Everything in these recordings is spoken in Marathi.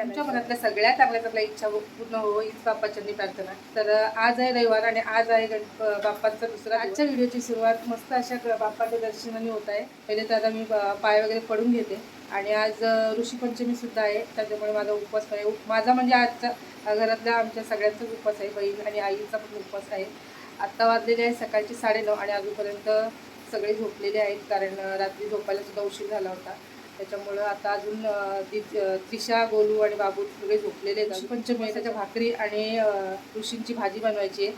आणि आमच्या मनातल्या सगळ्या चांगल्या चांगल्या इच्छा हो- पूर्ण हो हीच बाप्पाच्यांनी प्रार्थना. तर आज आहे रविवार आणि आज आहे गणप बाप्पांचा दुसरा आजच्या व्हिडिओची सुरुवात मस्त अशा बाप्पाच्या दर्शनाने होत आहे. पहिले तर आता मी पाय वगैरे पडून घेते. आणि आज अ, ऋषीपंचमी सुद्धा आहे. त्याच्यामुळे माझा उपवास आहे. माझा म्हणजे आजच्या घरातल्या आमच्या सगळ्यांचाच उपवास आहे. बहीण आणि आईचा पण उपवास आहे. आत्ता वाजलेले आहे सकाळचे साडेनऊ आणि अजूनपर्यंत सगळे झोपलेले आहेत. कारण रात्री झोपायला सुद्धा उशीर झाला होता. त्याच्यामुळं आता अजून त्रिशा गोलू आणि बाबू सगळे झोपलेले आहेत. पंचमी त्याच्या भाकरी आणि ऋषींची भाजी बनवायची आहे.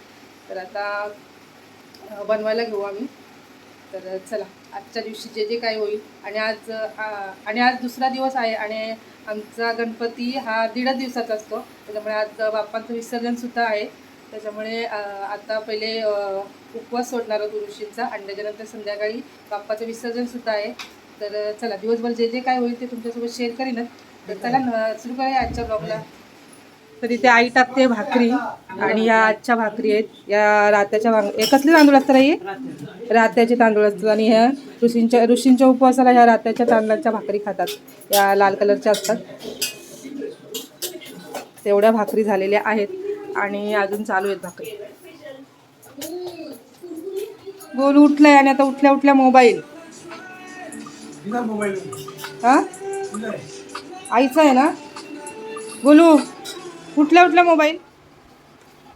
तर आता बनवायला घेऊ आम्ही. तर चला आजच्या दिवशी जे जे काही होईल. आणि आज आणि आज दुसरा दिवस आहे आणि आमचा गणपती हा दीडच दिवसाचा असतो. त्याच्यामुळे आज बाप्पांचं विसर्जनसुद्धा आहे. त्याच्यामुळे आता पहिले उपवास सोडणार आहोत ऋषींचा. आणि त्याच्यानंतर संध्याकाळी बाप्पाचं विसर्जनसुद्धा आहे. तर चला दिवसभर जे जे काय होईल ते तुमच्यासोबत शेअर करीनच तर चला सुरू करूया आजच्या ब्लॉगला तर इथे आई टाकते भाकरी आणि या आजच्या भाकरी आहेत. या रात्याच्या भांग हे कसले तांदूळ असतात हे रात्याचे तांदूळ असतात आणि ह्या ऋषींच्या ऋषींच्या उपवासाला ह्या रात्याच्या तांदळाच्या भाकरी खातात. या लाल कलरच्या असतात. तेवढ्या भाकरी झालेल्या आहेत आणि अजून चालू आहेत भाकरी. बोल उठलाय आणि आता उठल्या उठल्या मोबाईल. हा? आईचा आहे ना? बोलू उठल्या उठल्या मोबाईल.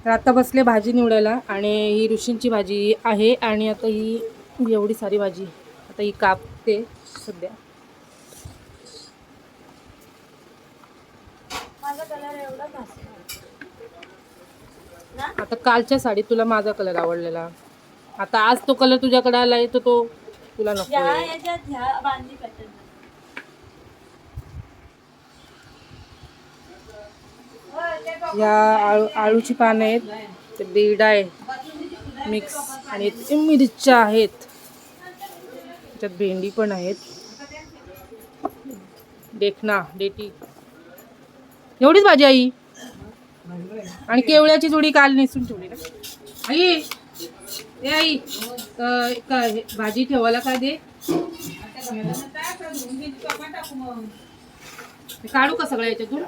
तर आता बसले भाजी निवडायला आणि ही ऋषींची भाजी आहे आणि आता ही एवढी सारी भाजी आता ही कापते सध्या. आता कालच्या साडीत तुला माझा कलर आवडलेला. आता आज तो कलर तुझ्याकडे आलाय तर तो तुला नको आहे. या आळू आळूची पानं आहेत ते बीड आहे मिक्स आणि इथे मिरच्या आहेत. त्याच्यात भेंडी पण आहेत. देखना डेटी एवढीच भाजी आई? आणि केवळ्याची जोडी काल नेसून ठेवली ना. आई! ए आई काय भाजी ठेवायला काय दे? काढू का सगळ्या याच्यातून?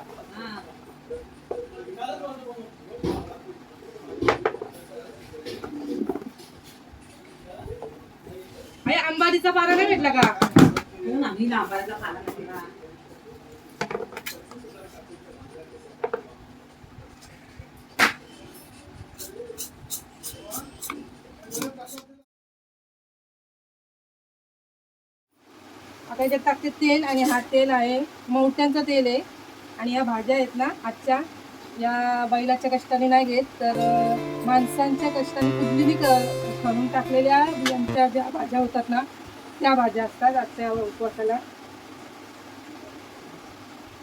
आई अंबाडीचा पारा नाही भेटला का? आता याच्यात टाकते तेल आणि हा तेल आहे मोठ्यांचं तेल आहे. आणि या भाज्या आहेत ना आजच्या. या बैलाच्या कष्टाने नाही घेत तर माणसांच्या कष्टाने कुजलेली करून टाकलेल्या यांच्या ज्या भाज्या होतात ना त्या भाज्या असतात आजच्या उपवासाला.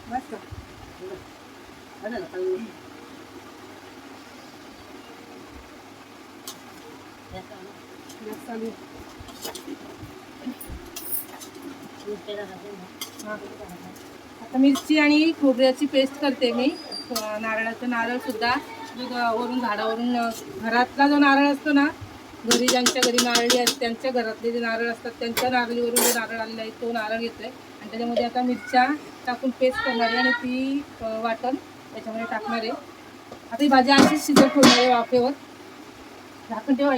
बस का? चालू आता मिरची आणि खोबऱ्याची पेस्ट करते मी. नारळाचं नारळ सुद्धा वरून झाडावरून घरातला जो नारळ असतो ना घरी ज्यांच्या घरी नारळी असते त्यांच्या घरातले जे नारळ असतात त्यांच्या नारळीवरून जो नारळ आलेला आहे तो नारळ घेतोय. आणि त्याच्यामध्ये आता मिरच्या टाकून पेस्ट करणार आहे आणि ती वाटण त्याच्यामध्ये टाकणार आहे. आता ही भाजी अशीच शिजत ठेवणार आहे वाफेवर. झाकण ठेवा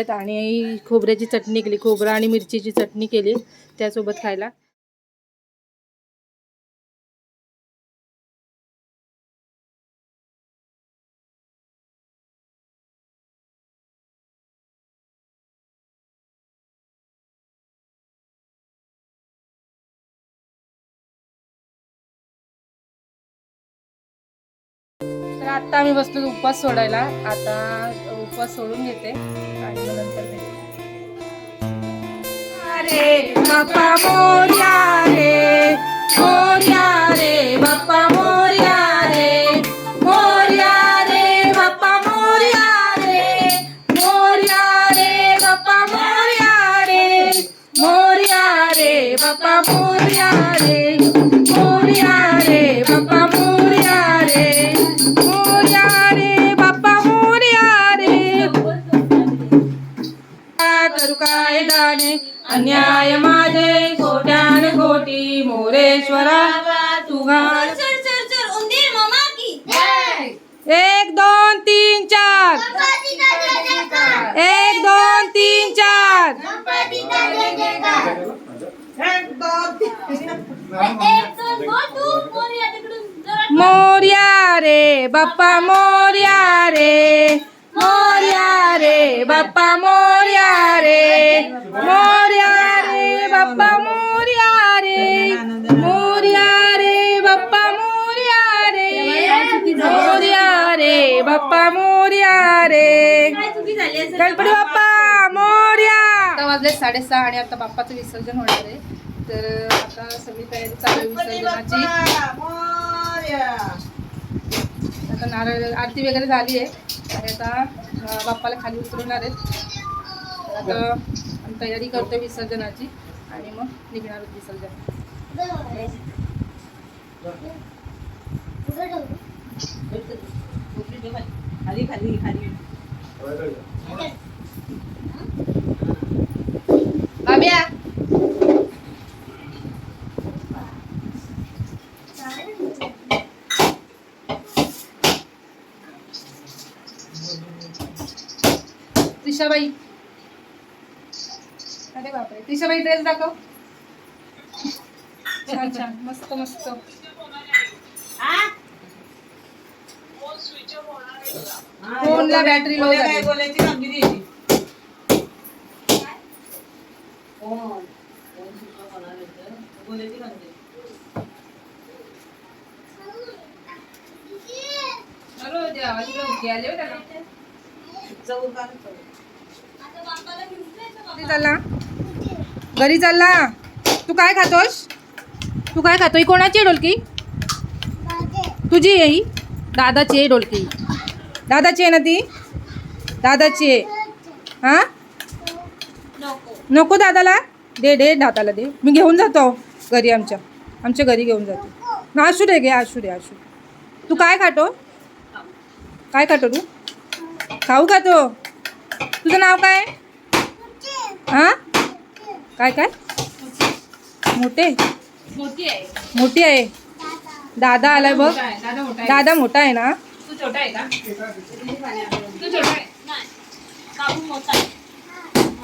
हे आणि खोबऱ्याची चटणी केली खोबरं आणि मिरचीची चटणी केली त्यासोबत खायला. आत्ता आता आम्ही बसलो उपवास सोडायला. आता उपवास सोडून घेते. आणि नंतर भेटू. अरे बाप्पा मोर्या रे मोर्या रे बाप्पा चार गणपती का जय जयकार एक दोन बोल तू मोरया रे बाप्पा मोर्या रे. मोर्या रे बाप्पा मोर्या रे. मोर्या रे बाप्पा मोर्या रे. मोर्या रे बाप्पा मोर्या रे. मोर्या रे बाप्पा मोर्या रे. गणपती बाप्पा मोर्या. आता वाजले साडेसहा आणि आता बाप्पाचं विसर्जन होणार आहे. तर आता सगळी तयारी चालू आहे विसर्जनाची. आता नारळ आरती वगैरे झाली आहे. आणि आता बाप्पाला खाली उतरवणार आहेत. आता आम्ही तयारी करतोय विसर्जनाची. आणि मग निघणार आहोत विसर्जन. खाली खाली. खाली. बाब्या त्रिशाबाई. अरे बापरे त्रिशाबाई ड्रेस दाखव. छान छान मस्त मस्त. फोनला बॅटरी लो बोलायची कामगिरी आहे ती. फोन. फोन सुद्धा कोणाला येतं. बोलायची कामगिरी. चौल काढ, चौल. आता बाप्पाला घेऊन जायचं बाबा. घरी चालला? घरी चालला? तू काय खातोस? तू काय खातोय? कोणाची आहे डोलकी? तुझी आहे ही? दादाची आहे डोलकी. दादाची आहे ना ती? दादाची आहे. हां? नको नको दादाला. दे दे दादाला दे. मी घेऊन जातो. घरी आमच्या. आमच्या घरी घेऊन जातो. ना असू दे घे असू दे असू. तू काय खातो? काय खातो तू? खाऊ खातो. तुझं नाव काय? हां? काय काय? मोठे. मोठी आहे. दादा आलाय बघ. दादा मोठा आहे. दादा मोठा आहे ना.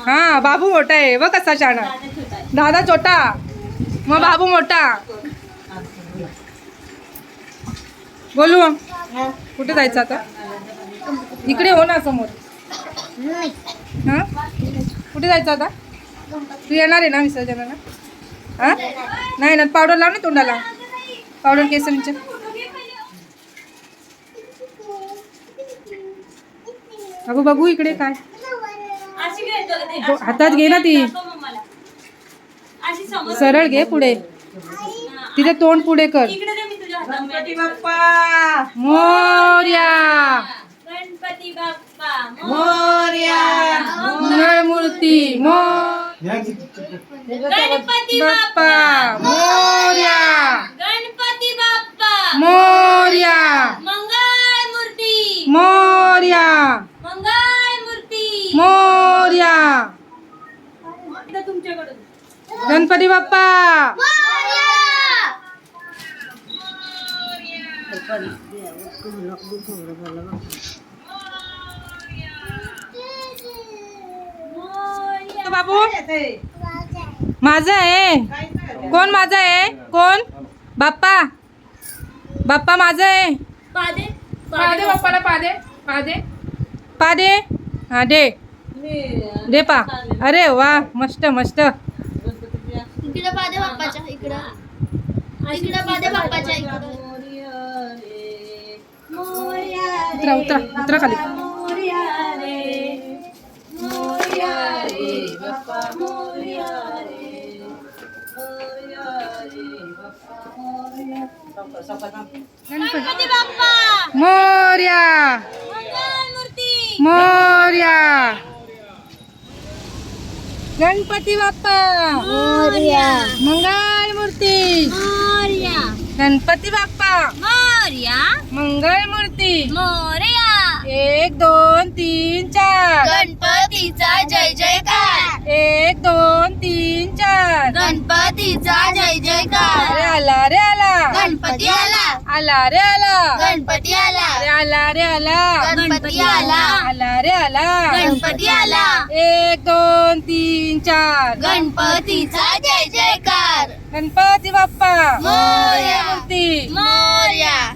हां बाबू मोठा आहे. बघ कसा छान दादा छोटा. मग बाबू मोठा. बोलू? कुठे जायचं आता? इकडे हो ना समोर. हां? कुठे जायचं आता? तू येणार आहे ना विसर्जनाला? हां? नाही ना पावडर लाव ना तोंडाला. पावडर केसरीच्या अगं बघू इकडे काय. हातात घे ना ती. सरळ घे. पुढे. तिथे तोंड पुढे कर. गणपती बाप्पा. मोर्या. गणपती बाप्पा मोरया. मंगळमूर्ती मोर गणपती बाप्पा मोर्या मंगळ मूर्ती मोर्या मंगळ मूर्ती मोर्या इथं तुमच्याकडून गणपती बाप्पा बाबू? माझं आहे. कोण माझं आहे? कोण? बाप्पा. बाप्पा माझं आहे. पादे. पादे बाप्पाला पादे. पादे. पादे. हा दे. दे पा. अरे वा मस्त मस्त. इकडे पादे बाप्पाच्या इकडं. इकडे पादे बाप्पाच्या इकडं. उतरा उतरा उतरा खाली गणपती बाप्पा मोर्या मूर्ती मोर्या गणपती बाप्पा मोर्या मंगळ मूर्ती मोर्या गणपती बाप्पा मोर्या मंगळ मूर्ती मोर्या. एक दोन तीन चार. गणपतीचा जय जयकार. एक दोन तीन चार. गणपतीचा जय अरे जयकार आला रे आला. गणपती आला. आला रे आला. गणपती आला. आला रे आला. गणपती आला. आला रे आला. गणपती आला. एक दोन तीन चार. गणपतीचा जय जयकार. गणपती बाप्पा. मोरया. मूर्ती. मोर्या.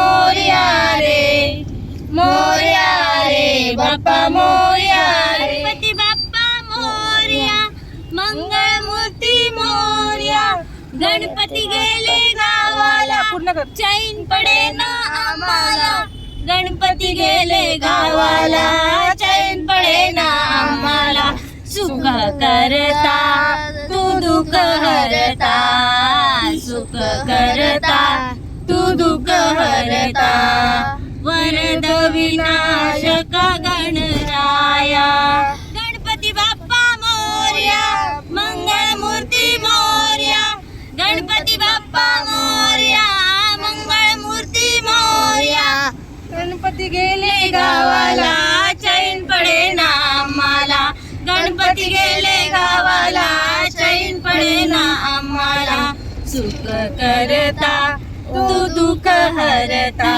पूर्ण कर. चैन पडे ना आम्हाला. गणपती गेले गावाला. चैन पडे ना आम्हाला. सुख करता. तू दुःख हरता. सुख करता. तू दुःख हरता. वरद विनाशक गणराया. करता तू दुःख हरता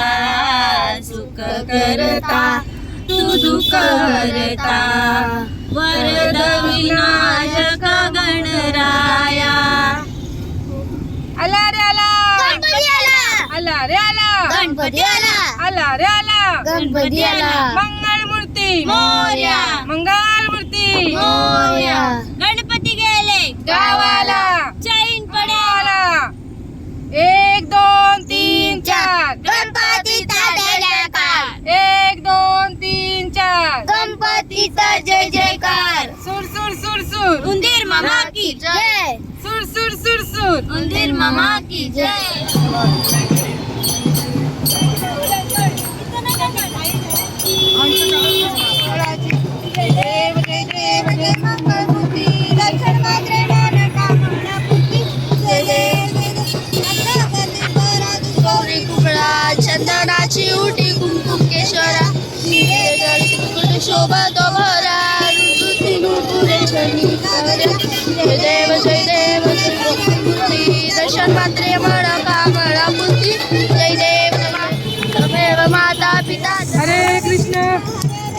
सुख करता तू दुःख हरता. वरद विनाशक गणराया. आला रे आला. गणपती आला. आला रे आला. गणपती आला. आला रे आला. गणपती आला. मंगळ मूर्ती मोर्या. मंगळ मूर्ती मोर्या. गणपती गेले. गावाला चैन पडे आला एक दोन तीन चार गणपतीचा जय जयकार. एक दोन तीन चार. गणपतीचा जय जयकार. सुर सुर सुर सुर. उंदीर मामा की जय. सुर सुर सुर सुर. उंदीर मामा की जय. शोभा तो दर्शन मात्रे तमेव माता पिता हरे कृष्ण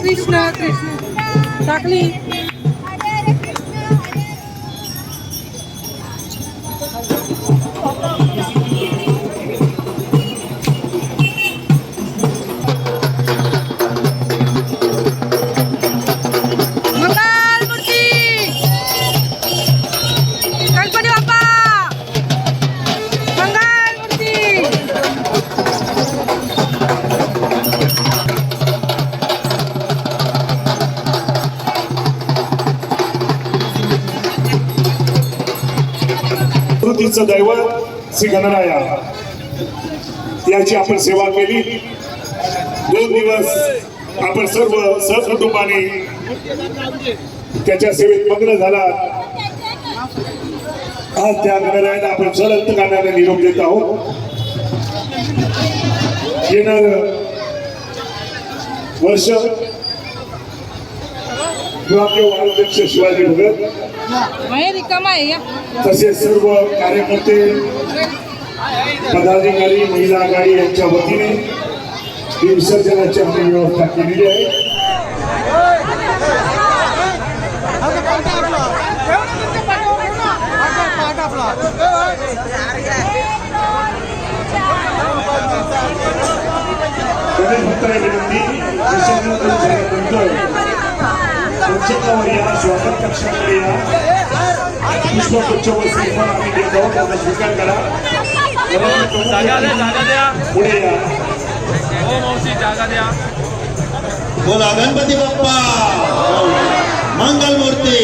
कृष्ण कृष्ण. टाकली प्रकृतीचं दैवत श्री गणराया. याची आपण सेवा केली. दोन दिवस आपण सर्व सहकुटुंबाने त्याच्या सेवेत मग्न झाला आज त्या गणरायाला आपण सरळ गाण्याने निरोप देत आहोत. येणार वर्ष विभागीय वार्डाध्यक्ष शिवाजी भगत. मग आहे या. तसेच सर्व कार्यकर्ते पदाधिकारी महिला आघाडी यांच्या वतीने ही विसर्जनाची आम्ही व्यवस्था केलेली आहे. विनंती विसर्जन करून झाल्यानंतर पंचकावर या स्वागत कक्षाकडे या पुष्पगुच्छ व श्रीफळ आम्ही देत आहोत त्याचा स्वीकार करा जागा द्या जागा द्या पुढे या हो मावशी जागा द्या बोला गणपति बप्पा मंगल मूर्ति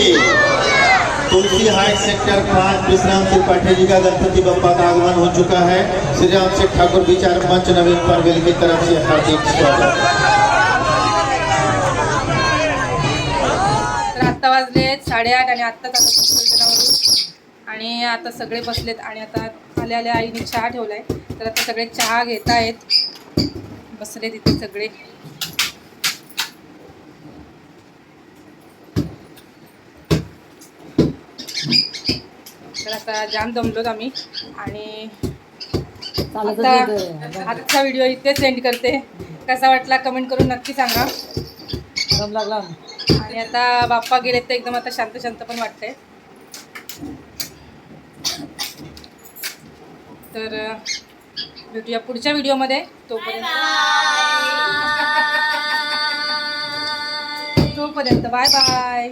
तुलसी हाट सेक्टर पाँच विश्राम त्रिपाठी जी का गणपति बप्पा का आगमन हो चुका है। श्री राम शेख ठाकुर विचार मंच नवीन पनवेल की तरफ से हार्दिक स्वागत। तर आत्ता वाजले साडेआठ आणि आत्ताच आता आणि आता सगळे बसलेत आणि आता आल्या आल्या आईने चहा ठेवलाय. तर आता सगळे चहा घेत आहेत बसले तिथे सगळे. तर आता जाम जमलोत आम्ही. आणि आता आजचा व्हिडिओ इथे सेंड करते. कसा वाटला कमेंट करून नक्की सांगा. आणि आता बाप्पा गेलेत तर एकदम आता शांत शांत पण वाटतंय. तर भेटूया पुढच्या व्हिडिओमध्ये. तोपर्यंत. तोपर्यंत बाय बाय.